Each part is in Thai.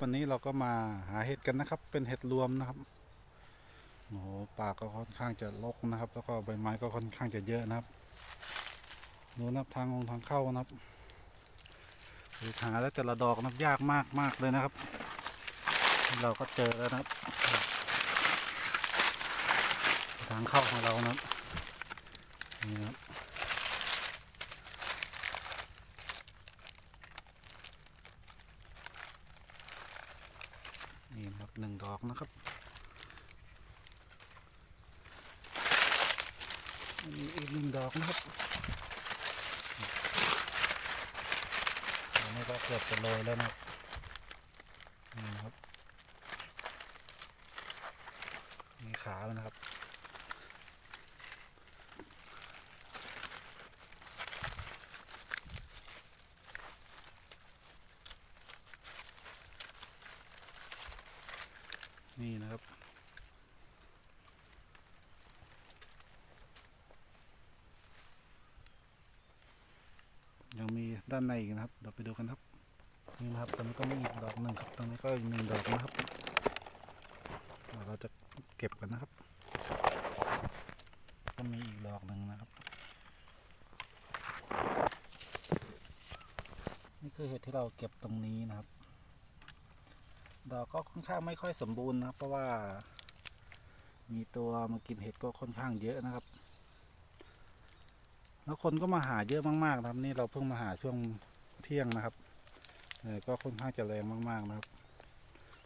วันนี้เราก็มาหาเห็ดกันนะครับ เป็นเห็ดรวมนะครับโอ้โหป่าก็ค่อนข้างจะรกนะครับ แล้วก็ใบไม้ก็ค่อนข้างจะเยอะนะครับดูนะครับทางลงทางเข้านะครับหาแล้วแต่ละดอกนับยากมากมากเลยนะครับ เราก็เจอแล้วนะครับ ทางเข้าของเรานะครับนี่ครับ นี่นะ ครับหนึ่งดอกนะครับอันนี้อีกหนึ่งดอกนะครับอันนี้ก็เกือบจะโรยแล้วนะครับนี่ครับ มีขาแล้วนะครับ นี่นะครับยังมีด้านในอีกนะครับเราไปดูกันครับนี่นะครับตรงนี้ก็มีอีกดอกหนึ่งครับตรงนี้ก็อีกหนึ่งดอกนะครับเดี๋ยวเราจะเก็บกันนะครับ ก็มีอีกดอกหนึ่งนะครับ นี่คือเห็ดที่เราเก็บตรงนี้นะครับ ดอกก็ค่อนข้างไม่ค่อยสมบูรณ์นะครับ เพราะว่า มีตัวมากินเห็ดก็ค่อนข้างเยอะนะครับ แล้วคนก็มาหาเยอะมากๆนะครับนี่เราเพิ่งมาหาช่วงเที่ยงนะครับก็ค่อนข้างจะแรงมากๆนะครับ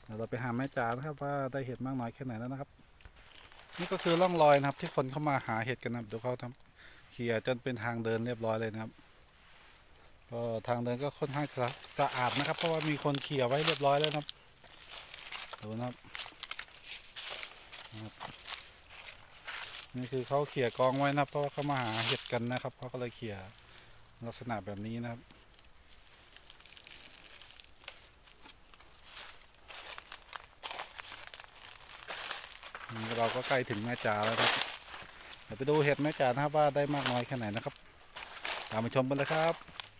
เดี๋ยวเราไปหาแม่จ๋านะครับว่าได้เห็ดมากน้อยแค่ไหนแล้วนะครับ นี่ก็คือร่องรอยนะครับ ที่คนเข้ามาหาเห็ดกันนะครับเดี๋ยวเขาทำเขี่ยจนเป็นทางเดินเรียบร้อยเลยนะครับก็ทางเดินก็ค่อนข้างจะสะอาดนะครับ เพราะว่ามีคนเขี่ยไว้เรียบร้อยแล้วนะครับ ดูนะครับนะครับนี่คือเขาเขี่ยกองไว้นะครับเพราะว่าเขามาหาเห็ดกันนะครับเขาก็เลยเขี่ยลักษณะแบบนี้นะครับนี่เราก็ใกล้ถึงแม่จ๋าแล้วครับเดี๋ยวไปดูเห็ดแม่จ๋านะครับว่าได้มากน้อยแค่ไหนนะครับตามไปชมกันเลยครับ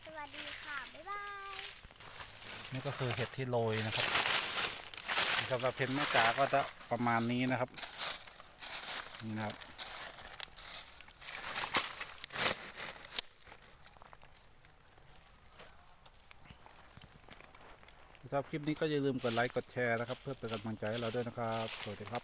สวัสดีค่ะ บ๊ายบาย นี่ก็คือเห็ดที่โรยนะครับ สำหรับเพนแม่จ๋าก็จะประมาณนี้นะครับนี่นะครับครับคลิปนี้ก็อย่าลืมกดไลค์กดแชร์นะครับ เพื่อเป็นกำลังใจให้เราด้วยนะครับ สวัสดีครับ